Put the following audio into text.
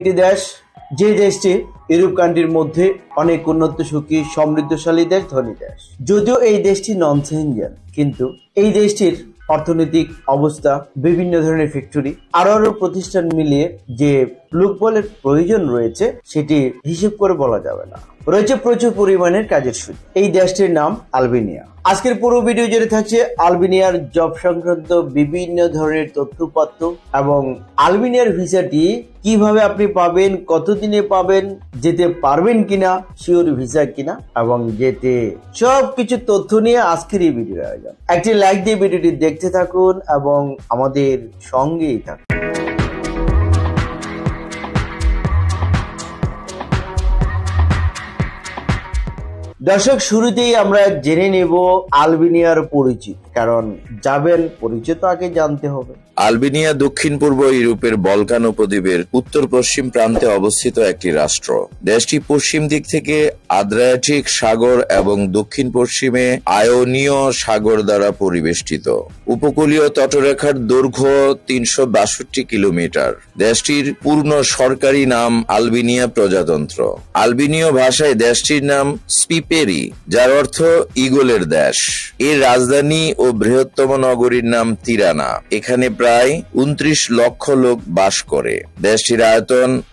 একটি দেশ, যে দেশটি ইউরোপ কান্ট্রির মধ্যে অনেক উন্নত, সুখী, সমৃদ্ধশালী দেশ, ধনী দেশ। যদিও এই দেশটি নন সেঞ্জিয়ান কিন্তু এই দেশটির অর্থনৈতিক অবস্থা, বিভিন্ন ধরনের ফ্যাক্টরি আরও আরও প্রতিষ্ঠান মিলিয়ে যে লোকবলের প্রয়োজন রয়েছে, সেটি হিসেব করে বলা যাবে না। রয়েছে প্রচুর পরিমাণের কাজের সুযোগ। এই দেশটির নাম আলবেনিয়া। আজকের পুরো ভিডিও জুড়ে থাকছে আলবেনিয়ার জব সংক্রান্ত বিভিন্ন ধরনের তথ্যপাত্র এবং আলবেনিয়ার ভিসাটি কীভাবে আপনি পাবেন, কতদিনে পাবেন, যেতে পারবেন কিনা, শিওর ভিসা কিনা, এবং যেতে সব কিছু তথ্য নিয়ে আজকের এই ভিডিওর আয়োজন। একটি লাইক দিয়ে ভিডিওটি দেখতে থাকুন এবং আমাদের সঙ্গেই থাকুন। দর্শক, শুরুতেই আমরা জেনে নেব আলবেনিয়ার পরিচিত, কারণ যাবেন, পরিচিত আগে জানতে হবে। আলবেনিয়া দক্ষিণ পূর্ব ইউরোপের বলকান উপদ্বীপের উত্তর পশ্চিম প্রান্তে অবস্থিত একটি রাষ্ট্র। দেশটি পশ্চিম দিক থেকে আদ্রিয়াটিক সাগর এবং দক্ষিণ পশ্চিমে আয়োনীয় সাগর দ্বারা পরিবেষ্টিত। উপকূলীয় তটরেখার দৈর্ঘ্য তিনশো বাষট্টি কিলোমিটার। দেশটির পূর্ণ সরকারি নাম আলবেনিয়া প্রজাতন্ত্র। আলবেনীয় ভাষায় দেশটির নাম স্পিপেরি যার অর্থ ইগলের দেশ। এর রাজধানী ও বৃহত্তম নগরীর নাম তিরানা। এখানে প্রায় উনত্রিশ লক্ষ লোক বাস করে। দেশটির আয়তন